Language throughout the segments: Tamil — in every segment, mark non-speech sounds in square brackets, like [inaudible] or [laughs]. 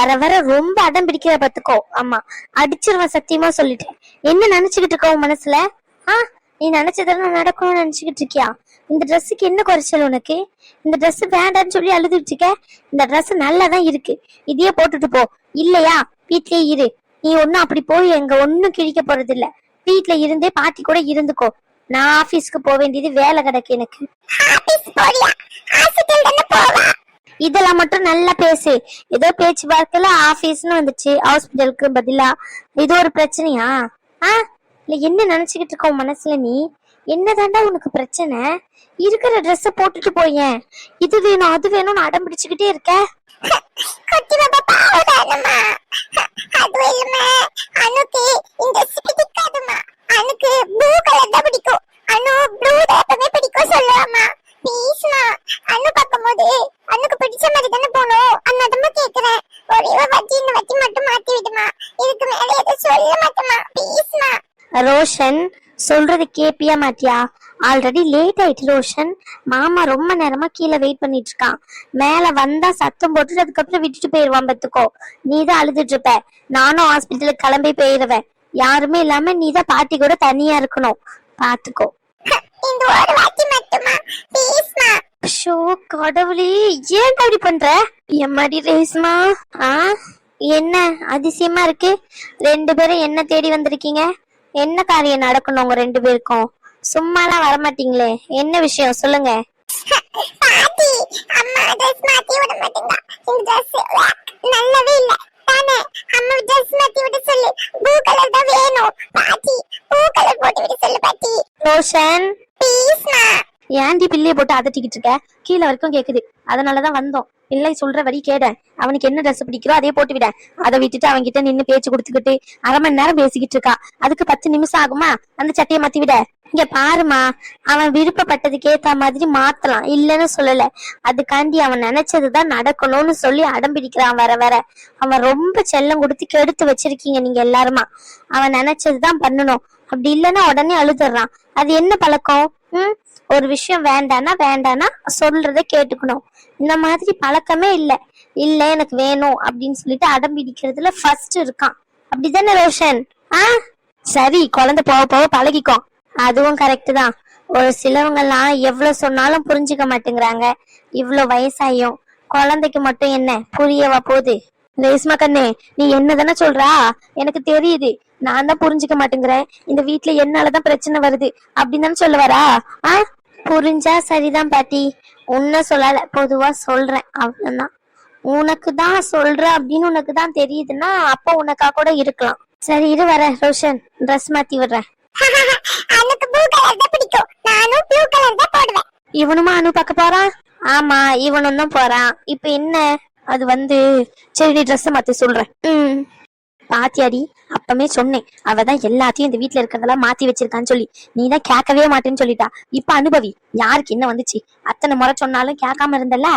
வர வர ரொம்ப அடம் பிடிக்கிற பாத்துக்கோ ஆமா அடிச்சிருவேன் சத்தியமா சொல்லிட்டேன் என்ன நினைச்சுக்கிட்டு இருக்க உன் மனசுல? ஆ நீ நினைச்சதெல்லாம் நடக்கும்னு நினைச்சுக்கிட்டு இருக்கியா? இந்த ட்ரெஸ்ஸுக்கு என்ன குறைச்சல் உனக்கு? இந்த ட்ரெஸ் வேண்டாம்னு சொல்லி அழுதுட்டு இருக்க? இந்த ட்ரெஸ் நல்லா தான் இருக்கு. இதையே போட்டுட்டு போ. இல்லையா? வீட்லயே இரு. நீ ஒன்னும் அப்படி போய் எங்க ஒன்னும் கிழிக்க போறது இல்ல வீட்ல இருந்தே பாட்டி கூட இருந்துக்கோ. நான் ஆபீஸ்க்கு போக வேண்டியது வேலை கிடக்கு எனக்கு. இதெல்லாம் மட்டும் நல்லா பேசு. ஏதோ பேச்சு பார்க்கல ஆபீஸ்னு வந்துச்சு. ஹாஸ்பிட்டலுக்கு பதிலா. இது ஒரு பிரச்சனையா? ஆ? இல்ல என்ன நினைச்சுக்கிட்டு இருக்கோம் மனசுல நீ? என்னதாண்டா உனக்கு பிரச்சனை? இருக்கிற ட்ரெஸ் போட்டுட்டு போயேன் இது வேணும் அது வேணும்னு அடம் பிடிச்சுக்கிட்டே இருக்க? அனுக்கு இந்த ப்ளூ கலர் தான் பிடிக்கும். அனு ப்ளூ தான் எப்பவுமே பிடிக்கும் சொல்லுவாமா ப்ளீஸ்மா அனு பார்க்கும்போது அண்ணுக்கு பிடிச்ச மாதிரி தானே போகணும். தான் கேக்குறேன். ஒரே ஒரு வட்டி இந்த வட்டி மட்டும் மாத்தி விடுமா? இதுக்கு மேல எதுவும் சொல்ல மாட்டேமா ப்ளீஸ்மா ரோஷன் சொல்றது கேப்பியா மாட்டியா? ஆல்ரெடி லேட் ஆயிட்டு ரோஷன். மாமா ரொம்ப நேரமா கீழே வெயிட் பண்ணிட்டு இருக்கான். மேல வந்தா சத்தம் போட்டுட்டு அதுக்கப்புறம் விட்டுட்டு போயிருவான் பத்துக்கோ நீ தான் அழுதுட்டு இருப்ப. நானும் ஹாஸ்பிட்டலுக்கு கிளம்பி போயிருவேன். யாருமே இல்லாம நீ தான் பாட்டி கூட தனியா இருக்கணும். பாத்துக்கோ இந்த ஒரு வாட்டி மட்டுமா? ப்ளீஸ்மா ஷோ கடவுளே ஏன் அப்படி பண்ற? எம்மாடி ரேஸ்மா. ஆ? என்ன அதிசயமா இருக்கு? ரெண்டு பேரும் என்ன தேடி வந்திருக்கீங்க? என்ன காரியம் நடக்கணும் உங்க ரெண்டு பேருக்கும்? சும்மாலாம் வரமாட்டீங்களே. என்ன விஷயம்? சொல்லுங்க. பாட்டி அம்மா ட்ரெஸ் மாத்தி விட மாட்டேங்க இந்த ட்ரெஸ் நல்லாவே இல்ல. தானே அம்மா ட்ரெஸ் மாத்தி விட சொல்லு ப்ளூ கலர் தான் வேணும் பாட்டி ப்ளூ கலர் போட்டு விட சொல்லு பாட்டி ரோஷன் ப்ளீஸ்மா ஏன்டி பிள்ளைய போட்டு அதட்டிக்கிட்டு இருக்க கீழே வரைக்கும் கேக்குது அதனாலதான் வந்தோம் பிள்ளை சொல்ற வரி கேட அவனுக்கு என்ன ட்ரெஸ் பிடிக்கிறோ அதே போட்டு விட அதை விட்டுட்டு அவன்கிட்ட நின்னு பேச்சு கொடுத்துக்கிட்டு அரை மணி நேரம் பேசிக்கிட்டு இருக்கா அதுக்கு பத்து நிமிஷம் ஆகுமா அந்த சட்டையை மாத்தி விட இங்க பாருமா அவன் விருப்பப்பட்டதுக்கு ஏத்த மாதிரி மாத்தலாம். இல்லைன்னு சொல்லல. அதுக்காண்டி அவன் நினைச்சதுதான் நடக்கணும்னு சொல்லி அடம் பிடிக்கிறான் வர வர அவன் ரொம்ப செல்லம் கொடுத்து கெடுத்து வச்சிருக்கீங்க நீங்க எல்லாருமா. அவன் நினைச்சதுதான் பண்ணணும். அப்படி இல்லைன்னா உடனே அழுதுறான். அது என்ன பழக்கம்? ம்? ஒரு விஷயம் வேண்டானா வேண்டானா சொல்றத கேட்டுக்கணும். இந்த மாதிரி பழக்கமே இல்ல. இல்ல எனக்கு வேணும் அப்படின்னு சொல்லிட்டு அடம் பிடிக்கிறதுல ஃபர்ஸ்ட் இருக்கான். அப்படிதானே ரோஷன்? ஆ? சரி குழந்தை போக போக பழகிக்கும் அதுவும் கரெக்ட் தான். ஒரு சிலவங்கெல்லாம் எவ்வளவு சொன்னாலும் புரிஞ்சுக்க மாட்டேங்கிறாங்க. இவ்வளவு வயசாயும் குழந்தைக்கு மட்டும் என்ன புரியவா போகுது ரேஸ்மா கண்ணே நீ என்னதானே சொல்றா? எனக்கு தெரியுது. நான் தான் புரிஞ்சுக்க மாட்டேங்கிறேன். இந்த வீட்ல என்னாலதான் பிரச்சனை வருது. அப்படின்னு தானே சொல்ல வரா ஆ? புரிஞ்சா சரிதான் பாட்டி. உன்ன சொல்லல பொதுவா சொல்றேன். அவ்வளவுதான். உனக்கு தான் சொல்ற அப்படின்னு உனக்கு தான் தெரியுதுன்னா அப்ப உனக்கா கூட இருக்கலாம். சரி இரு வர ரோஷன். ட்ரெஸ் மாத்தி விடுறேன். எனக்கு ப்ளூ கலர் தான் பிடிக்கும். நானும் ப்ளூ கலர் தான் போடுவேன். இவனுமா அனு பார்க்க போறான்? ஆமா இவனும் தான் போறான். இப்ப என்ன? அது வந்து சரி ட்ரெஸ் மாத்தி சொல்றேன். ம். பாத்தியாடி அப்பமே சொன்னேன். அவ தான் எல்லாத்தையும் இந்த வீட்ல இருக்கிறதெல்லாம் மாத்தி வச்சிருக்கான்னு சொல்லி. நீ தான் கேட்கவே மாட்டேன்னு சொல்லிட்டா. இப்ப அனுபவி யாருக்கு என்ன வந்துச்சு? அத்தனை முறை சொன்னாலும் கேட்காம இருந்தல்ல?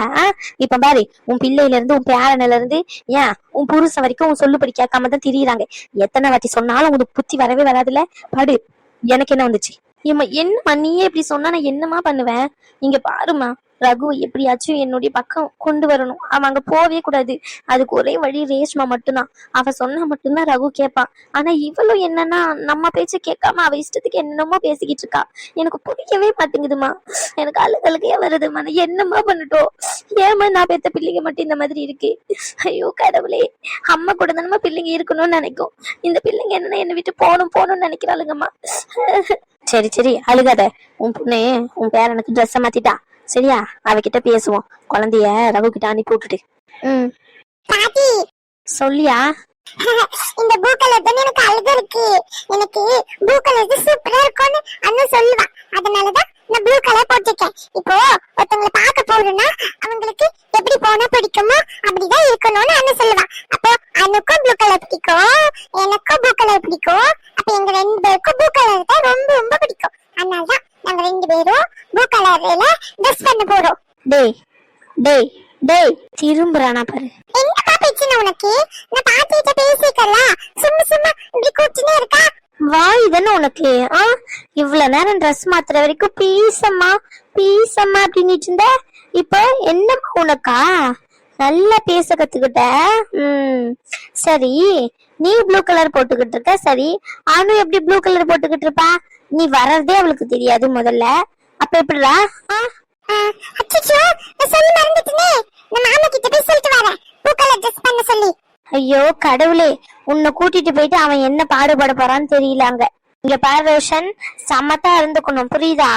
இப்ப பாரு உன் பிள்ளையில இருந்து உன் பேரனில இருந்து ஏன்? உன் புருஷன் வரைக்கும் உன் சொல்லுபடி கேட்காம தான் திரியுறாங்க. எத்தனை வாட்டி சொன்னாலும் உனக்கு புத்தி வரவே வராதுல படு எனக்கு என்ன வந்துச்சு? ஏம்மா என்னம்மா நீயே இப்படி சொன்னா நான் என்னமா பண்ணுவேன்? இங்க பாருமா ரகு எப்படியாச்சும் என்னுடைய பக்கம் கொண்டு வரணும். அவன் அங்க போவே கூடாது. அதுக்கு ஒரே வழி ரேஷ்மா மட்டும்தான். அவ சொன்னா மட்டும்தான் ரகு கேட்பான் ஆனா இவளும் என்னன்னா நம்ம பேச்ச கேட்காம அவ இஷ்டத்துக்கு என்னமோ பேசிக்கிட்டு இருக்கா. எனக்கு புரியவே மாட்டேங்குதுமா எனக்கு அழுகழுகையா வருதுமா நான் என்னமா பண்ணட்டும் ஏமா நான் பெத்த பிள்ளைங்க மட்டும் இந்த மாதிரி இருக்கு? ஐயோ கடவுளே. அம்மா கூட தானமா பிள்ளைங்க இருக்கணும்னு நினைக்கும். இந்த பிள்ளைங்க என்னன்னா என்னை விட்டு போகணும் போகணும்னு நினைக்கிறாளுங்கம்மா. சரி சரி. அழுகாத. உன் பொண்ணு உன் பேரனுக்கு ட்ரெஸ்ஸை மாத்திட்டா. சரியா? அவகிட்ட பேசுவோம். குழந்தைய ரகு கிட்ட அனுப்பி விட்டுட்டு ம். பாட்டி! சொல்லியா? [laughs] இந்த ப்ளூ கலர் தானே எனக்கு அழகா இருக்கு எனக்கு ப்ளூ கலர் சூப்பரா இருக்கும்னு அண்ணன் சொல்லுவா. அதனாலதான் நான் ப்ளூ கலர் போட்டிருக்கேன். இப்போ ஒருத்தவங்களை பார்க்க போறேன்னா அவங்களுக்கு எப்படி போனா பிடிக்குமோ அப்படிதான் இருக்கணும்னு அண்ணன் சொல்லுவா அப்போ அனுக்கும் ப்ளூ கலர் பிடிக்கும் எனக்கும் ப்ளூ கலர் பிடிக்கும் அப்ப எங்க ரெண்டு பேருக்கும் ப்ளூ கலர் தான் ரொம்ப ரொம்ப பிடிக்கும் அதனாலதான் நாங்க ரெண்டு பேரும் ப்ளூ கலர்ல ட்ரெஸ் பண்ண போறோம் டேய் டேய் டேய் திரும்புறானா பாரு என்னப்பா பிரச்சனை உனக்கு நான் பாட்டிகிட்ட பேசிக்கல சும்மா சும்மா இப்படி கூட்டினே இருக்கா வாய் தானே உனக்கு ஆ இவ்வளவு நேரம் ட்ரெஸ் மாத்துற வரைக்கும் பீசம்மா பீசம்மா அப்படின்னுட்டு இருந்த. இப்போ என்னம்மா உனக்கா? நல்லா பேச கத்துக்கிட்ட. ம். சரி நீ ப்ளூ கலர் போட்டுக்கிட்டு இருக்க. சரி அனு எப்படி ப்ளூ கலர் போட்டுக்கிட்டு இருப்பா? நீ வர்றதே அவளுக்கு தெரியாது முதல்ல. அப்ப எப்படிடா? ஆ? அச்சோ நான் சொல்லி மறந்துட்டேனே. நான் மாமா கிட்ட போய் சொல்லிட்டு வரேன் பூ கலர் ட்ரெஸ் பண்ண சொல்லி. ஐயோ கடவுளே. உன்னை கூட்டிட்டு போயிட்டு அவன் என்ன பாடுபட போறான்னு தெரியல அங்க. இங்க பாரு ரோஷன். சமத்தா இருந்துக்கணும். புரியுதா?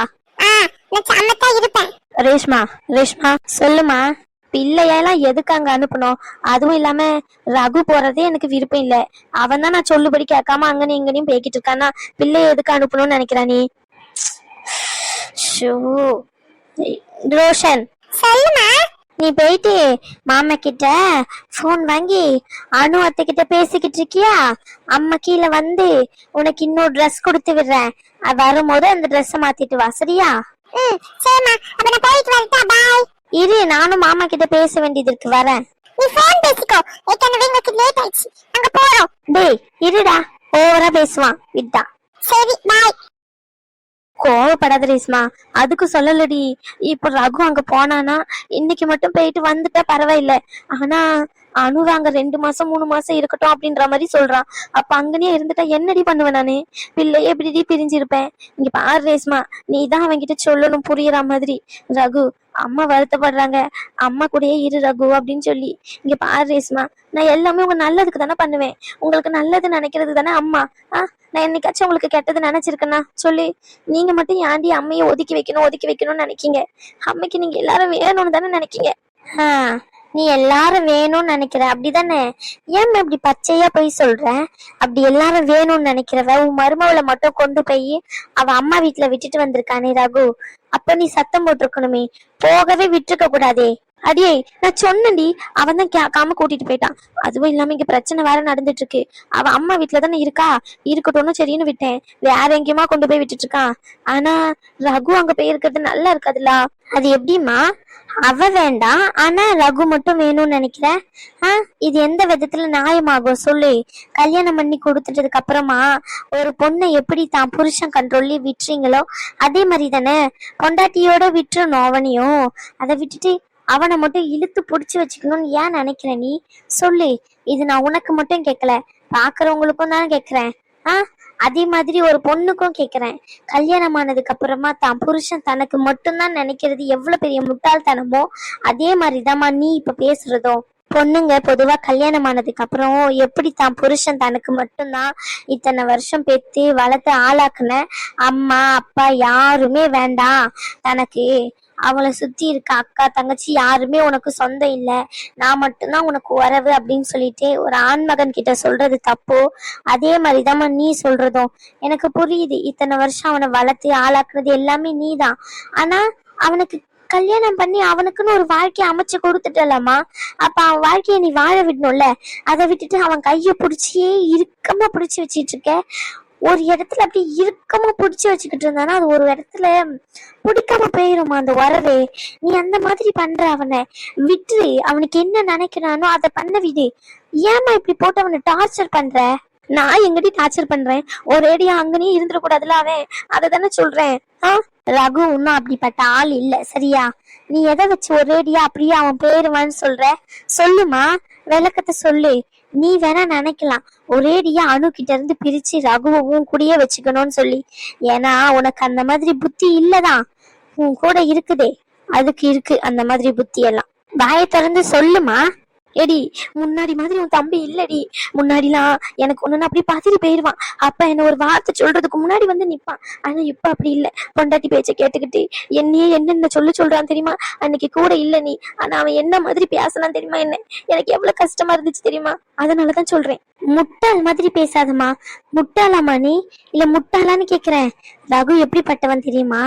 நான் சமத்தா இருப்பேன். ரேஷ்மா ரேஷ்மா சொல்லுமா. பிள்ளையெல்லாம் எதுக்கு அங்க அனுப்பணும்? அதுவும் இல்லாம ரகு போறதே எனக்கு விருப்பம் இல்ல. அவன் தான் நான் சொல்லுபடி கேட்காம அங்கனையும் இங்கனையும் பேக்கிட்டு இருக்கானா. பிள்ளைய எதுக்கு அனுப்பணும்னு நினைக்கிறா நீ? ஷோ. ரோஷன். சொல்லுமா? நீ போயிட்டு மாமா கிட்ட ஃபோன் வாங்கி அனு அத்தை கிட்ட பேசிக்கிட்டு இருக்கியா? அம்மா கீழே வந்து உனக்கு இன்னொரு ட்ரெஸ் கொடுத்து விடுறேன். வரும்போது அந்த ட்ரெஸ்ஸை மாத்திட்டு வா சரியா? சரிம்மா. அப்ப நான் போயிட்டு வரட்டா பாய் இரு நானும் மாமா கிட்ட பேச வேண்டியது இருக்கு வரேன். நீ ஃபோன் பேசிக்கோ. ஏற்கனவே எங்களுக்கு லேட் ஆயிடுச்சு. அங்க போறோம். டேய் இருடா. ஓவரா பேசுவான். விட்டா சரி பாய் கோவப்படாத ரேஸ்மா அதுக்கு சொல்லலடி. இப்ப ரகு அங்க போனானா இன்னைக்கு மட்டும் போயிட்டு வந்துட்டா பரவாயில்ல. ஆனா அனுவ அங்க ரெண்டு மாசம் மூணு மாசம் இருக்கட்டும் அப்படின்ற மாதிரி சொல்றான் அப்ப அங்கனே இருந்துட்டா என்னடி பண்ணுவேன் நானு? பிள்ளையே எப்படிடி பிரிஞ்சிருப்பேன்? இங்க பாரு ரேஸ்மா நீ தான் அவன்கிட்ட சொல்லணும் புரியுற மாதிரி. ரகு அம்மா வருத்தப்படுறாங்க. அம்மா கூடயே இரு ரகு அப்படின்னு சொல்லி. இங்க பாரு ரேஸ்மா நான் எல்லாமே உங்க நல்லதுக்கு தானே பண்ணுவேன். உங்களுக்கு நல்லது நினைக்கிறது தானே அம்மா. ஆ நான் என்னைக்காச்சும் உங்களுக்கு கெட்டது நினைச்சிருக்கேன்னா சொல்லி. நீங்க மட்டும் ஏன்டி அம்மையை ஒதுக்கி வைக்கணும் ஒதுக்கி வைக்கணும்னு நினைக்கீங்க? அம்மைக்கு நீங்க எல்லாரும் வேணும்னு தானே நினைக்கீங்க? ஆ, நீ எல்லாரும் வேணும்னு நினைக்கிற? அப்படிதானே? ஏன் இப்படி பச்சையா போய் சொல்ற? அப்படி எல்லாரும் வேணும்னு நினைக்கிறவ உன் மருமவளை மட்டும் கொண்டு போய் அவ அம்மா வீட்டுல விட்டுட்டு வந்திருக்கானே ரகு. அப்ப நீ சத்தம் போட்டிருக்கணுமே. போகவே விட்டுருக்க கூடாதே. அடியே நான் சொன்னேன்டி. அவன் தான் கேட்காம கூட்டிட்டு போயிட்டான். அதுவும் இல்லாம இங்க பிரச்சனை வேற நடந்துட்டு இருக்கு அவ அம்மா வீட்டுல தானே இருக்கா? இருக்கட்டும்னு சரின்னு விட்டேன். வேற எங்கேயுமா கொண்டு போய் விட்டுட்டு இருக்கான்? ஆனா ரகு அங்க போய் இருக்கிறது நல்லா இருக்காதுல்ல? அது எப்படிம்மா? அவ வேண்டாம் ஆனா ரகு மட்டும் வேணும்னு நினைக்கிற? ஆ இது எந்த விதத்துல நியாயமாகும் சொல்லு. கல்யாணம் பண்ணி கொடுத்துட்டதுக்கு அப்புறமா ஒரு பொண்ணை எப்படி தான் புருஷன் கண்ட்ரோல்லி விட்டுறீங்களோ அதே மாதிரி தானே? பொண்டாட்டியோட விட்டுறணும் அவனையும். அதை விட்டுட்டு அவனை மட்டும் இழுத்து பிடிச்சி வச்சுக்கணும்னு ஏன் நினைக்கிற நீ? சொல்லு. இது நான் உனக்கு மட்டும் கேட்கல. பாக்குறவங்களுக்கும் தான் கேட்கறேன். ஆ அதே மாதிரி ஒரு பொண்ணுக்கும் கேட்குறேன் கல்யாணம் ஆனதுக்கு அப்புறமா தான் புருஷன் தனக்கு மட்டும்தான் நினைக்கிறது எவ்வளவு பெரிய முட்டாள்தனமோ அதே மாதிரிதாம்மா நீ இப்ப பேசுறதும். பொண்ணுங்க பொதுவா கல்யாணம் ஆனதுக்கு அப்புறம் எப்படி தான் புருஷன் தனக்கு மட்டும்தான் இத்தனை வருஷம் பெற்று வளர்த்து ஆளாக்குன? அம்மா அப்பா யாருமே வேண்டாம். தனக்கு அவளை சுத்தி இருக்க அக்கா தங்கச்சி யாருமே உனக்கு சொந்தம் இல்ல. நான் மட்டும்தான் உனக்கு உறவு அப்படின்னு சொல்லிட்டு ஒரு ஆண்மகன் கிட்ட சொல்றது தப்போ? அதே மாதிரிதாம்மா நீ சொல்றதும். எனக்கு புரியுது. இத்தனை வருஷம் அவனை வளர்த்து ஆளாக்குனது எல்லாமே நீ தான் ஆனா அவனுக்கு கல்யாணம் பண்ணி அவனுக்குன்னு ஒரு வாழ்க்கையை அமைச்சு கொடுத்துட்டலம்மா. அப்ப அவன் வாழ்க்கையை நீ வாழ விடணும்ல? அதை விட்டுட்டு அவன் கைய பிடிச்சியே இறுக்கமா பிடிச்சி வச்சிட்டு இருக்க. ஒரு இடத்துல அப்படி இறுக்கமா பிடிச்சி வச்சுக்கிட்டு இருந்தானா அது ஒரு இடத்துல பிடிக்காம போயிருமா அந்த வரவே நீ அந்த மாதிரி பண்ற அவனை. விட்டுரு அவனுக்கு என்ன நினைக்கிறானோ அதை பண்ண விடு. ஏமா இப்படி போட்டு அவனை டார்ச்சர் பண்ற? நான் எங்கடி டார்ச்சர் பண்றேன்? ஒரேடியா அங்கனே இருந்துடக்கூடாதுல அவன். அதை தானே சொல்றேன். ஆ? ரகு இன்னும் அப்படிப்பட்ட ஆள் இல்ல சரியா? நீ எதை வச்சு ஒரேடியா அப்படியே அவன் போயிருவான்னு சொல்ற? சொல்லுமா விளக்கத்தை சொல்லு. நீ வேணா நினைக்கலாம். ஒரேடியா அணு கிட்ட இருந்து பிரிச்சு ரகுவவும் கூடயே வச்சுக்கணும்னு சொல்லி. ஏன்னா உனக்கு அந்த மாதிரி புத்தி இல்லதான் உன் கூட இருக்குதே. அதுக்கு இருக்கு அந்த மாதிரி புத்தி எல்லாம் வாயை திறந்து சொல்லுமா? ஏடி முன்னாடி மாதிரி உன் தம்பி இல்லடி. முன்னாடிலாம் எனக்கு ஒண்ணுன்னு அப்படி பதறி போயிருவான். அப்ப என்ன ஒரு வார்த்தை சொல்றதுக்கு முன்னாடி வந்து நிப்பான். ஆனா இப்ப அப்படி இல்ல. பொண்டாட்டி பேச்ச கேட்டுக்கிட்டு என்னையே என்னென்ன சொல்லு சொல்றான் தெரியுமா? அன்னைக்கு கூட இல்ல நீ. ஆனா அவன் என்ன மாதிரி பேசினான் தெரியுமா என்ன? எனக்கு எவ்வளவு கஷ்டமா இருந்துச்சு தெரியுமா? அதனாலதான் சொல்றேன். முட்டாள் மாதிரி பேசாதம்மா. முட்டாளாமா நீ? இல்ல முட்டாளான்னு கேக்குறேன் ரகு எப்படிப்பட்டவன் தெரியுமா?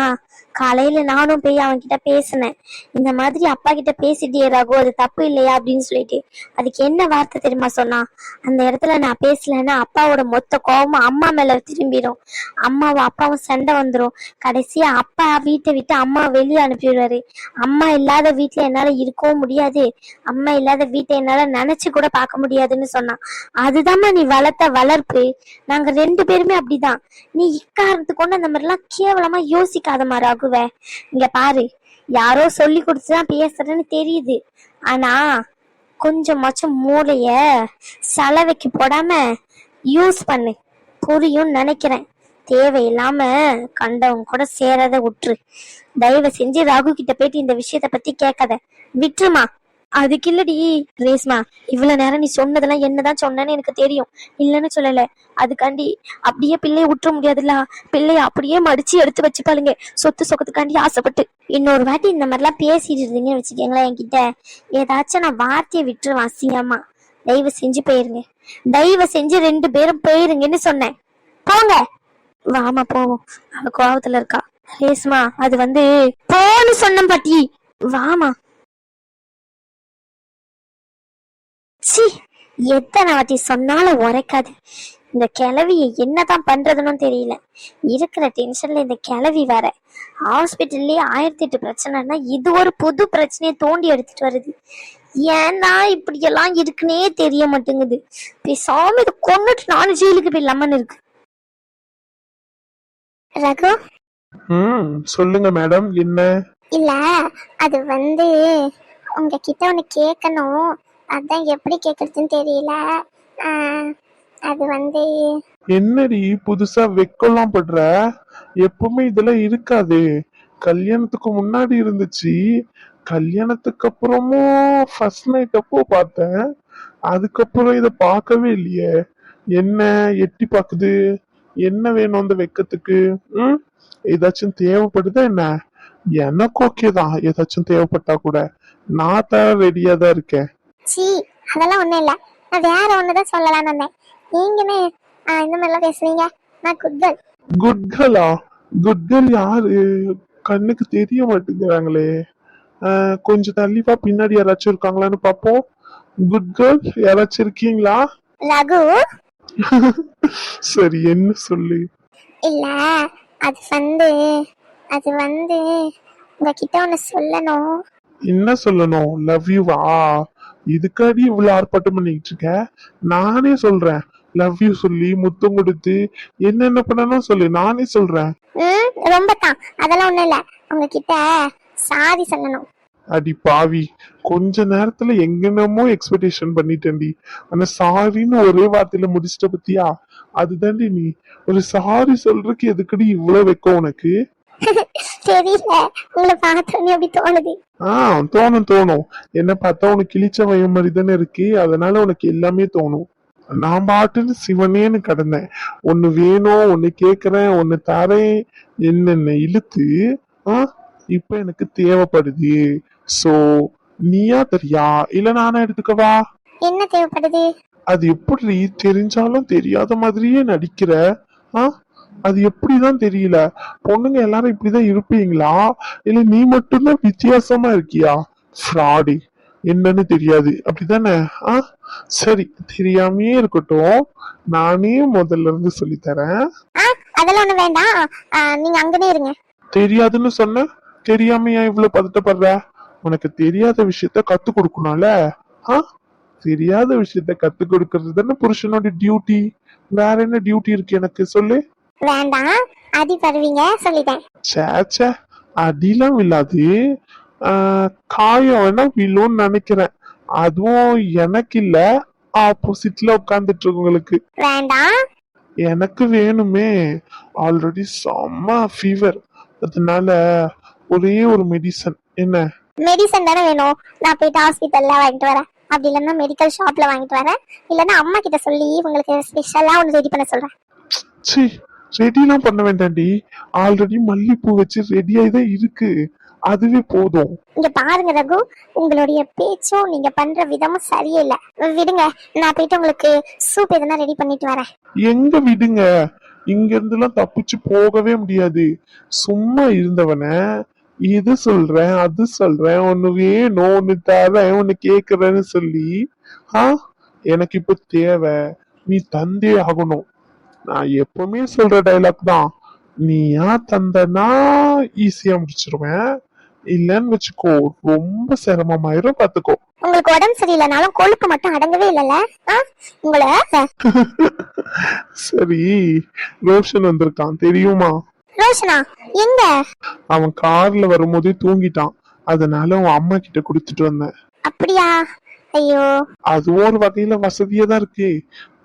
காலையில நானும் போய் அவன் கிட்ட பேசினேன். இந்த மாதிரி அப்பா கிட்ட பேசிட்டியே ரகு அது தப்பு இல்லையா அப்படின்னு சொல்லிட்டு. அதுக்கு என்ன வார்த்தை தெரியுமா சொன்னா அந்த இடத்துல நான் பேசலன்னா அப்பாவோட மொத்த கோபமும் அம்மா மேல திரும்பிடும். அம்மாவும் அப்பாவும் சண்டை வந்துடும் கடைசியா அப்பா வீட்டை விட்டு அம்மா வெளியே அனுப்பிடுவாரு. அம்மா இல்லாத வீட்டுல என்னால இருக்கவும் முடியாது. அம்மா இல்லாத வீட்டை என்னால நினைச்சு கூட பார்க்க முடியாதுன்னு சொன்னான் அதுதாம்மா நீ வளர்த்த வளர்ப்பு. நாங்க ரெண்டு பேருமே அப்படிதான். நீ இக்காரணத்து கொண்டு அந்த மாதிரிலாம் கேவலமா யோசிக்காத மாதிரி ரகுவ இங்க பாரு. யாரோ சொல்லி கொடுத்துதான் பேசுறேன்னு தெரியுது. ஆனா கொஞ்சமாச்சும் மூளைய செலவைக்கு போடாம யூஸ் பண்ணு. புரியும் நினைக்கிறேன். தேவையில்லாம கண்டவங்க கூட சேராத விட்டுரு. தயவு செஞ்சு ரகு கிட்ட போயிட்டு இந்த விஷயத்த பத்தி கேட்காத. விட்டுருமா? அதுக்கு இல்லடி ரேஸ்மா இவ்வளவு நேரம் நீ சொன்னதெல்லாம் என்னதான் சொன்னேன்னு எனக்கு தெரியும். இல்லைன்னு சொல்லல. அதுக்காண்டி அப்படியே பிள்ளைய விட்டுற முடியாதுல்ல? பிள்ளைய அப்படியே மடிச்சு எடுத்து வச்சுப்பாளுங்க. சொத்து சொக்கத்துக்காண்டி ஆசைப்பட்டு. இன்னொரு வாட்டி இந்த மாதிரிலாம் பேசிட்டு இருந்தீங்கன்னு வச்சுக்கோங்களேன் என்கிட்ட. ஏதாச்சும் நான் வார்த்தையை விட்டுருவேன் அசிங்கமா தயவு செஞ்சு போயிருங்க. தயவு செஞ்சு ரெண்டு பேரும் போயிருங்கன்னு சொன்னேன். போங்க. வாமா போவோம். அவ கோவத்துல இருக்கா. ரேஸ்மா அது வந்து போன்னு சொன்ன பாட்டி. வாமா. சி எத்தனை வாட்டி சொன்னாலும் உரைக்காது. இந்த கிளவிய என்னதான் பண்றதுன்னு தெரியல. இருக்கிற டென்ஷன்ல இந்த கிளவி வேற. ஹாஸ்பிட்டல்லயே ஆயிரத்தி எட்டு பிரச்சனைனா இது ஒரு புது பிரச்சனையை தோண்டி எடுத்துட்டு வருது. ஏன்னா இப்படி எல்லாம் இருக்குன்னே தெரிய மாட்டேங்குது. பேசாம இதை கொண்டுட்டு நானும் ஜெயிலுக்கு போயிடலாமான்னு இருக்கு. ரகு? ம் சொல்லுங்க மேடம் என்ன? இல்ல அது வந்து உங்ககிட்ட ஒண்ணு கேட்கணும் அதான் எப்படி கேக்குறதுன்னு தெரியல. ஆ, அது வந்து என்னடி புதுசா வெக்கலாம் படுற? எப்பவுமே இதெல்லாம் இருக்காது. கல்யாணத்துக்கு முன்னாடி இருந்துச்சு. கல்யாணத்துக்கு அப்புறமும் ஃபர்ஸ்ட் நைட் அப்போ பார்த்தேன்? அதுக்கப்புறம் இத பார்க்கவே இல்லையே. என்ன எட்டி பாக்குது என்ன வேணும் அந்த வெக்கத்துக்கு? ம்? ஏதாச்சும் தேவைப்படுதா என்ன? எனக்கு ஓகே தான். ஏதாச்சும் தேவைப்பட்டா கூட. நான் தான் ரெடியா தான் இருக்கேன். சி அதெல்லாம் ஒண்ணும் இல்ல. நான் வேற ஒண்ணுதான் சொல்லலாம்னு வந்தேன். நீங்கன்னு இந்த மாதிரிலாம் பேசுறீங்க நான் குட் கேர்ள் குட் கேர்ளா குட் கேர்ள் யாரு? கண்ணுக்கு தெரிய மாட்டேங்கிறாங்களே. கொஞ்சம் தள்ளிப்பா பின்னாடி யாராச்சும் இருக்காங்களான்னு பாப்போம் குட் கேர்ள் யாராச்சும் இருக்கீங்களா? ரகு சரி என்ன சொல்லு? இல்ல அது வந்து அது வந்து உங்ககிட்ட ஒண்ணு சொல்லணும். என்ன சொல்லணும்? லவ் யூவா இதுக்காடி இவ்வளவு ஆர்ப்பாட்டம் பண்ணிட்டு இருக்க? நானே சொல்றேன். லவ் யூ சொல்லி முத்தம் கொடுத்து என்னென்ன பண்ணணும் சொல்லு. நானே சொல்றேன். ம் ரொம்ப தான் அதெல்லாம் ஒண்ணும் இல்ல. உங்ககிட்ட சாரி சொல்லணும். அடி பாவி. கொஞ்ச நேரத்துல எங்கென்னமோ எக்ஸ்பெக்டேஷன் பண்ணிட்டேன்டி. ஆனா சாரின்னு ஒரே வார்த்தையில முடிச்சிட்ட பத்தியா? அதுதாண்டி நீ. ஒரு சாரி சொல்றதுக்கு எதுக்குடி இவ்வளவு வைக்கும் உனக்கு? [laughs] தெரியல. உங்களை பார்த்தோன்னே அப்படி தோணுது. ஆஹ் தோணும் தோணும். என்ன பார்த்தா உனக்கு கிழிச்ச வயம் மாதிரி தானே இருக்கு. அதனால உனக்கு எல்லாமே தோணும். நான் பாட்டுன்னு சிவனேன்னு கிடந்தேன். ஒன்னு வேணும் ஒன்னு கேக்குறேன் ஒன்னு தரேன் என்னென்ன இழுத்து ஆ இப்ப எனக்கு தேவைப்படுது. சோ நீயா தெரியா? இல்ல நானா எடுத்துக்கவா? என்ன தேவைப்படுது? அது எப்படி தெரிஞ்சாலும் தெரியாத மாதிரியே நடிக்கிற ஆ? அது எப்படிதான் தெரியல? பொண்ணுங்க எல்லாரும் இப்படிதான் இருப்பீங்களா? இல்ல நீ மட்டும்தான் வித்தியாசமா இருக்கியா? ஃப்ராடி. என்னன்னு தெரியாது. அப்படிதானே ஆ? சரி தெரியாமையே இருக்கட்டும். நானே முதல்ல இருந்து சொல்லித் தரேன். ஆ அதெல்லாம் ஒண்ணு வேண்டாம். நீங்க அங்கனே இருங்க. தெரியாதுன்னு சொன்ன? தெரியாமையா இவ்வளவு பதட்டப்படுற? உனக்கு தெரியாத விஷயத்த கத்து கொடுக்கணும்ல? ஆ? தெரியாத விஷயத்த கத்து கொடுக்கறது தானே புருஷனோட டியூட்டி வேற என்ன டியூட்டி இருக்கு எனக்கு? சொல்லு. வேண்டாம். அதி பருவீங்க சொல்லிட்டேன். சேச்சே அடிலாம் விழாது. ஆஹ், காயம் வேணா விழும்னு நினைக்கிறேன். அதுவும் எனக்கு இல்ல ஆப்போசிட்ல உட்காந்துட்டு இருக்கவங்களுக்கு வேண்டாம். எனக்கு வேணுமே. ஆல்ரெடி செம்ம ஃபீவர் அதனால ஒரே ஒரு மெடிசன் என்ன? மெடிசன் தானே வேணும். நான் போயிட்டு ஹாஸ்பிட்டல்ல வாங்கிட்டு வரேன். அப்படி இல்லைன்னா மெடிக்கல் ஷாப்ல வாங்கிட்டு வரேன். இல்லைன்னா அம்மா கிட்ட சொல்லி உங்களுக்கு ஸ்பெஷலா ஒன்று ரெடி பண்ண சொல்றேன். சி ரெடிலாம் பண்ண வேண்டாம்டி ஆல்ரெடி மல்லிப்பூ வச்சு ரெடியாகி தான் இருக்கு. அதுவே போதும். இங்க பாருங்க ரகு உங்களுடைய பேச்சும் நீங்க பண்ற விதமும் சரியில்லை. விடுங்க நான் போயிட்டு உங்களுக்கு சூப் எதனா ரெடி பண்ணிட்டு வரேன். எங்க விடுங்க? இங்க இருந்துலாம் தப்பிச்சு போகவே முடியாது. சும்மா இருந்தவன இது சொல்றேன் அது சொல்றேன் ஒண்ணு வேணும் ஒண்ணு தரேன் ஒண்ணு கேக்குறேன்னு சொல்லி ஆ எனக்கு இப்ப தேவை. நீ தந்தே ஆகணும். நான் எப்பவுமே சொல்ற டைலாக் தான். நீயா தந்தனா ஈஸியா முடிச்சிருவேன். இல்லன்னு வச்சுக்கோ ரொம்ப சிரமமாயிரும் பாத்துக்கோ உங்களுக்கு உடம்பு சரியில்லைனாலும் கொழுப்பு மட்டும் அடங்கவே இல்லைல்ல? ஆ? உங்களை? சரி ரோஷன் வந்திருக்கான் தெரியுமா? ரோஷனா? எங்க? அவன் கார்ல வரும்போதே தூங்கிட்டான். அதனால அவன் அம்மா கிட்ட கொடுத்துட்டு வந்தேன். அப்படியா? ஐயோ. அதுவும் ஒரு வகையில வசதியா தான் இருக்கு.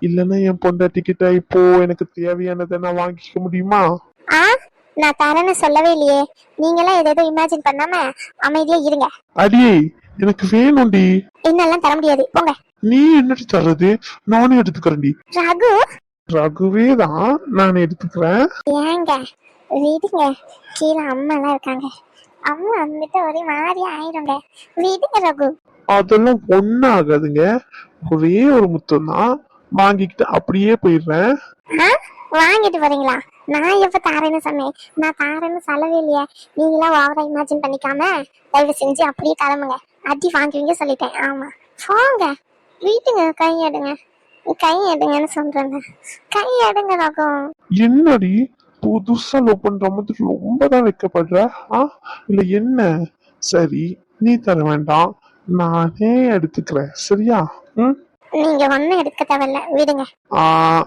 இல்லைன்னா என் பொண்டாட்டி கிட்ட இப்போ எனக்கு தேவையானதை நான் வாங்கிக்க முடியுமா? ஆ நான் தரேன்னு சொல்லவே இல்லையே. நீங்களாம் ஏதேதோ இமேஜின் பண்ணாம அமைதியா இருங்க. அடியே எனக்கு வேணும்டி. என்னெல்லாம் தர முடியாது. போங்க. நீ என்னடி தர்றது? நானே எடுத்துக்கிறேன்டி. ரகு? ரகுவே தான் நான் எடுத்துக்கிறேன். ஏங்க விடுங்க. கீழே அம்மா எல்லாம் இருக்காங்க. அம்மா வந்துட்டு ஒரே மாதிரி ஆயிடுங்க விடுங்க ரகு. அதெல்லாம் ஒன்னும் ஆகாதுங்க ஒரே ஒரு முத்தம் தான் வாங்கிக்கிட்டு அப்படியே போயிடுறேன். வாங்கிட்டு வரீங்களா நான் எப்ப தாரேன்னு சொன்னேன். நான் தாரேன்னு சொல்லவே இல்லையே. நீங்களா ஓவரா இமேஜின் பண்ணிக்காம தயவு செஞ்சு அப்படியே கிளம்புங்க. அடி வாங்குவீங்க சொல்லிட்டேன். ஆமா. போங்க. வீட்டுங்க கை எடுங்க. கை எடுங்கன்னு சொல்றேங்க. கை எடுங்க ரகம் என்னடி? புதுசா லவ் பண்ற மாதிரி ரொம்ப தான் வைக்கப்படுற? ஆ? இல்ல என்ன? சரி நீ தர வேண்டாம். நானே எடுத்துக்கிறேன். சரியா? ம்? நீங்க ஒண்ணும் எடுக்க தேவையில்ல. விடுங்க.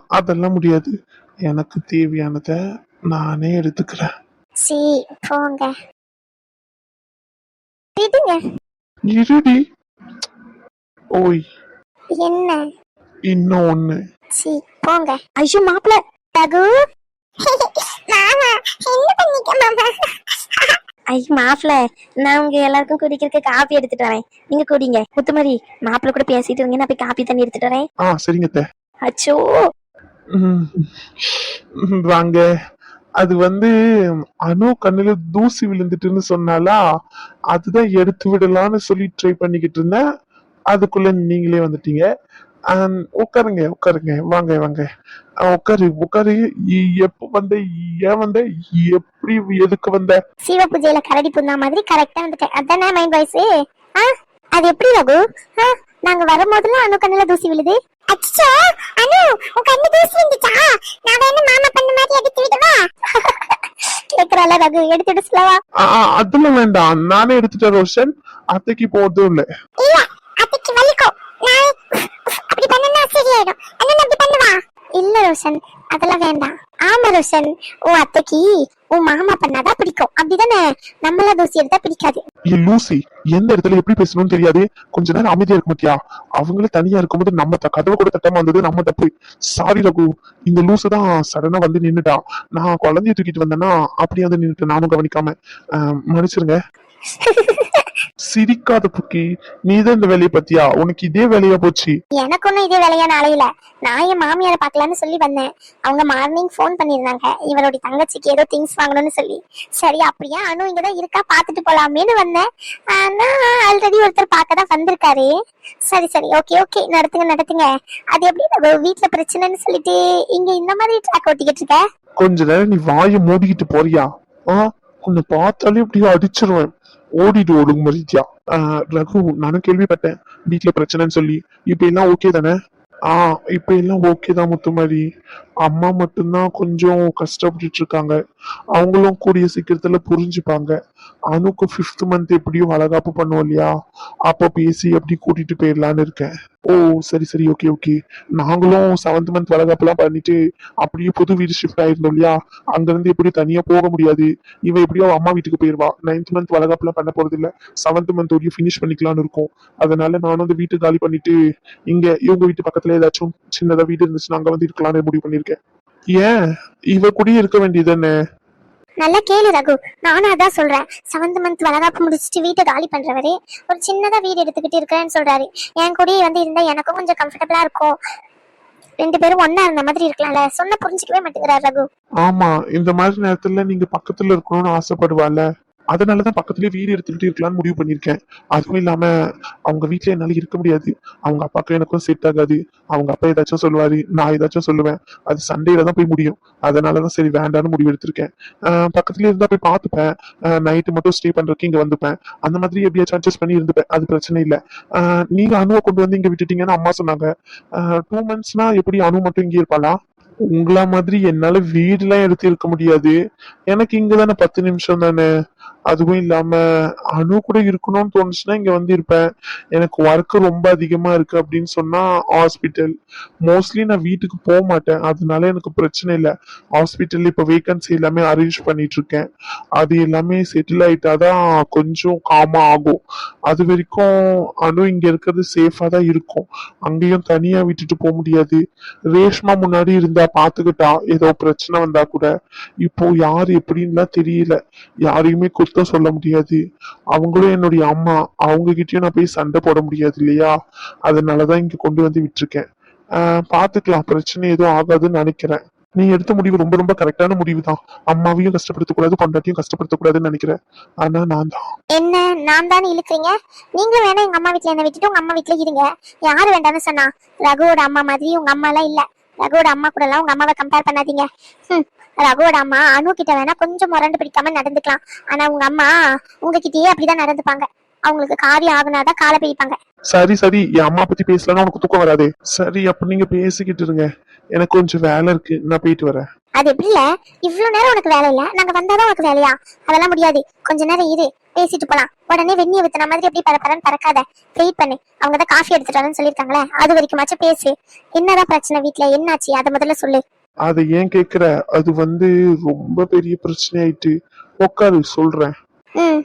அதெல்லாம் முடியாது. எனக்கு தேவையானதை நானே எடுத்துக்கிறேன். சீ போங்க. விடுங்க. இருடி. ஓய். என்ன? இன்னும் ஒண்ணு சீ போங்க. ஐயோ மாப்பிள்ள ரகு மாமா [laughs] என்ன பண்ணிக்க மாமா? ஐயோ மாப்பிள்ள நான் உங்க எல்லாருக்கும் குடிக்கிறதுக்கு காப்பி எடுத்துட்டு வரேன். நீங்க குடிங்க. முத்துமாரி மாப்பிள்ள கூட பேசிட்டு இருங்க நான் போய் காப்பி தண்ணி எடுத்துட்டு வரேன். ஆ சரிங்க அத்தை. அச்சோ. ம், வாங்க. அது வந்து அணு கண்ணுல தூசி விழுந்துட்டுன்னு சொன்னாலா அதுதான் எடுத்து விடலாம்னு சொல்லி ட்ரை பண்ணிக்கிட்டு இருந்தேன். அதுக்குள்ள நீங்களே வந்துட்டீங்க. உட்காருங்க உட்காருங்க. வாங்க வாங்க. உட்காரு உட்காரு. எப்ப வந்த ஏன் வந்த எப்படி எதுக்கு வந்த? சிவ பூஜையில கரடி புண்ணா மாதிரி கரெக்டா வந்துட்டேன். அதானே மைண்ட் வாய்ஸ் அது எப்படி ரகு? நாங்க வரும்போதெல்லாம் அணு கண்ணுல தூசி விழுது. அச்சோ அனு உன் கண்ணு தூசி வந்துச்சா நான் வேணா மாமா பண்ண மாதிரி எடுத்து விடவா கேக்குறால ரகு எடுத்துட்டு அஹ், அதெல்லாம் வேண்டாம். நானே எடுத்துட்டேன் ரோஷன். அத்தைக்கு போதும் இல்ல இல்ல அத்தைக்கு வலிக்கும் நான் அப்படி பண்ணனா சரியாயிடும். அண்ணன் அப்படி பண்ணுவா? இல்ல ரோஷன் அதெல்லாம் வேண்டாம். ஆமா ரோஷன் உன் அத்தைக்கு உன் மாமா பண்ணாதான் பிடிக்கும். அப்படிதானே? நம்மள தூசி எடுத்தா பிடிக்காது. ஏ லூசி எந்த இடத்துல எப்படி பேசணும்னு தெரியாது. கொஞ்ச நேரம் அமைதியா இருக்க மாட்டியா? அவங்களே தனியா இருக்கும்போது நம்ம கதவை கூட தட்டாம வந்தது நம்ம தப்பு. சாரி ரகு இந்த லூசு தான் சடனா வந்து நின்னுட்டா. நான் குழந்தைய தூக்கிட்டு வந்தேன்னா அப்படியே வந்து நின்னுட்டு நானும் கவனிக்காம. மன்னிச்சிருங்க. [laughs] சிரிக்காத புக்கி. நீதான் இந்த வேலையை பத்தியா உனக்கு இதே வேலையா போச்சு. எனக்கு ஒன்றும் இதே வேலையா நாளையில. நான் என் மாமியாரை பார்க்கலான்னு சொல்லி வந்தேன். அவங்க மார்னிங் ஃபோன் பண்ணியிருந்தாங்க. இவருடைய தங்கச்சிக்கு ஏதோ திங்ஸ் வாங்கணும்னு சொல்லி. சரி அப்படியே அனு இங்க தான் இருக்கா? பார்த்துட்டு போலாமேன்னு வந்தேன். ஆனா ஆல்ரெடி ஒருத்தர் பார்க்க தான் வந்திருக்காரு. சரி சரி. Okay okay. நடத்துங்க நடத்துங்க. அது எப்படி? நம்ம வீட்டுல பிரச்சனைன்னு சொல்லிட்டு இங்க இந்த மாதிரி ட்ராக் ஓட்டிக்கிட்டு இருக்க? கொஞ்ச நேரம் நீ வாயை மூடிக்கிட்டு போறியா? ஆ? உன்னை பார்த்தாலே அப்படியே அடிச்சிருவேன். ஓடிட்டு ஓடுங்க மரித்தியா ரகு நானும் கேள்விப்பட்டேன். வீட்டுல பிரச்சனைன்னு சொல்லி. இப்ப எல்லாம் ஓகே தானே? ஆ இப்ப எல்லாம் ஓகே தான் முத்துமாரி. அம்மா மட்டும்தான் கொஞ்சம் கஷ்டப்பட்டுட்டு இருக்காங்க. அவங்களும் கூடிய சீக்கிரத்துல புரிஞ்சுப்பாங்க. அனுக்கு ஃபிஃப்த் மந்த் எப்படியும் வளகாப்பு பண்ணுவோம் இல்லையா? அப்ப பேசி அப்படி கூட்டிட்டு போயிடலான்னு இருக்கேன். ஓ சரி சரி ஓகே ஓகே நாங்களும் செவன்த் மந்த் வளகாப்புலாம் பண்ணிட்டு அப்படியே புது வீடு ஷிஃப்ட் ஆயிருந்தோம் இல்லையா? அங்க இருந்து எப்படி தனியா போக முடியாது. இவன் எப்படியோ அம்மா வீட்டுக்கு போயிருவா. நைன்த் மந்த் வளகாப்புலாம் பண்ண போறது இல்ல. செவன்த் மந்த் வரையும் ஃபினிஷ் பண்ணிக்கலாம்னு இருக்கும். அதனால நானும் வந்து வீட்டு காலி பண்ணிட்டு இங்க இவங்க வீட்டு பக்கத்துல ஏதாச்சும் சின்னதா வீடு இருந்துச்சுன்னா அங்க வந்து இருக்கலாம்னு முடிவு பண்ணிருக்கேன் ஏன்? இவ கூடயே இருக்க வேண்டியது தானே? நல்லா கேளு ரகு. நானும் அதான் சொல்றேன். செவன்த் மந்த் வளகாப்பு முடிச்சுட்டு வீட்டை காலி பண்றவரு ஒரு சின்னதா வீடு எடுத்துக்கிட்டு இருக்கிறேன்னு சொல்றாரு. என் கூடயே வந்து இருந்தா எனக்கும் கொஞ்சம் கம்ஃபர்டபுளா இருக்கும். ரெண்டு பேரும் ஒன்னா இருந்த மாதிரி இருக்கலாம்ல. சொன்ன புரிஞ்சுக்கவே மாட்டேங்கிறார் ரகு. ஆமா இந்த மாதிரி நேரத்துல நீங்க பக்கத்துல இருக்கணும்னு ஆசைப்படுவாள்ல. அதனாலதான் பக்கத்துலயே வீடு எடுத்துக்கிட்டு இருக்கலாம்னு முடிவு பண்ணிருக்கேன் அதுவும் இல்லாம அவங்க வீட்டுல என்னால இருக்க முடியாது. அவங்க அப்பாக்கும் எனக்கும் செட் ஆகாது. அவங்க அப்பா ஏதாச்சும் சொல்லுவாரு நான் ஏதாச்சும் சொல்லுவேன். அது சண்டேல தான் போய் முடியும். அதனாலதான் சரி வேண்டாம்னு முடிவு எடுத்திருக்கேன். பக்கத்துலயே இருந்தா போய் பார்த்துப்பேன். நைட்டு மட்டும் ஸ்டே பண்றதுக்கு இங்க வந்துப்பேன். அந்த மாதிரி எப்படியாச்சும் அட்ஜஸ்ட் பண்ணி இருந்துப்பேன். அது பிரச்சனை இல்ல. ஆஹ் நீங்க அணுவை கொண்டு வந்து இங்க விட்டுட்டீங்கன்னு அம்மா சொன்னாங்க. டூ மந்த்ஸ்னா எப்படி அணு மட்டும் இங்கே இருப்பாளா? உங்களா மாதிரி என்னால வீடுலாம் எடுத்து இருக்க முடியாது. எனக்கு இங்க தானே பத்து நிமிஷம் தானே? அதுவும் இல்லாம அணு கூட இருக்கணும்னு தோணுச்சுன்னா இங்க வந்து இருப்பேன். எனக்கு ஒர்க் ரொம்ப அதிகமா இருக்கு அப்படின்னு சொன்னா ஹாஸ்பிட்டல் மோஸ்ட்லி நான் வீட்டுக்கு போக மாட்டேன். அதனால எனக்கு பிரச்சனை இல்லை. ஹாஸ்பிட்டல் இப்ப வேகன்சி எல்லாமே அரேஞ்ச் பண்ணிட்டு இருக்கேன். அது எல்லாமே செட்டில் ஆயிட்டாதான் கொஞ்சம் காமா ஆகும். அது வரைக்கும் அணு இங்க இருக்கிறது சேஃபா தான் இருக்கும். அங்கேயும் தனியா விட்டுட்டு போக முடியாது. ரேஷ்மா முன்னாடி இருந்தா பாத்துக்கிட்டா ஏதோ பிரச்சனை வந்தா கூட. இப்போ யார் எப்படின்லாம் தெரியல. யாரையுமே குத்தம் சொல்ல முடியாது. அவங்களும் என்னுடைய அம்மா அவங்க கிட்டயும் நான் போய் சண்டை போட முடியாது இல்லையா? அதனாலதான் இங்க கொண்டு வந்து விட்டுருக்கேன். ஆஹ் பாத்துக்கலாம். பிரச்சனை எதுவும் ஆகாதுன்னு நினைக்கிறேன். நீ எடுத்த முடிவு ரொம்ப ரொம்ப கரெக்டான முடிவு தான் அம்மாவையும் கஷ்டப்படுத்தக்கூடாது பொண்டாட்டியும் கஷ்டப்படுத்தக்கூடாதுன்னு நினைக்கிறேன். ஆனா நான் தான். என்ன? நான் தானே இழுக்கிறீங்க? நீங்களும் வேணா எங்க அம்மா வீட்டுல என்ன விட்டுட்டு உங்க அம்மா வீட்டுல இருங்க. யாரு வேண்டாம்னு சொன்னா? ரகுவோட அம்மா மாதிரி உங்க அம்மா எல்லாம் இல்ல. ரகுவோட அம்மா கூட எல்லாம் உங்க அம்மாவை கம்பேர் பண்ணாதீங்க. ஹம், ரகுவோட அம்மா அனு கிட்ட வேணா கொஞ்சம் முரண்டு பிடிக்காம நடந்துக்கலாம். ஆனா உங்க அம்மா உங்ககிட்டயே அப்படிதான் நடந்துப்பாங்க. அவங்களுக்கு காரியம் ஆகுனாதான் காலை பிடிப்பாங்க. சரி சரி. என் அம்மா பத்தி பேசலன்னா உனக்கு தூக்கம் வராதே. சரி அப்ப நீங்க பேசிக்கிட்டு இருங்க. எனக்கு கொஞ்சம் வேலை இருக்கு. நான் போயிட்டு வரேன். அது எப்படி இல்ல? இவ்வளவு நேரம் உனக்கு வேலை இல்ல. நாங்க வந்தாதான் உனக்கு வேலையா? அதெல்லாம் முடியாது. கொஞ்ச நேரம் இரு. பேசிட்டு போலாம். உடனே வெந்நிய வித்துன மாதிரி எப்படி பரப்பரன்னு பறக்காத. வெயிட் பண்ணு. அவங்க தான் காஃபி எடுத்துட்டு வரேன்னு சொல்லிருக்காங்களே அது வரைக்குமாச்சும் பேசு. என்னதான் பிரச்சனை வீட்ல? என்னாச்சு? அதை முதல்ல சொல்லு. அதை ஏன் கேக்குற? அது வந்து ரொம்ப பெரிய பிரச்சனை ஆயிட்டு உட்காரு சொல்றேன். ம்.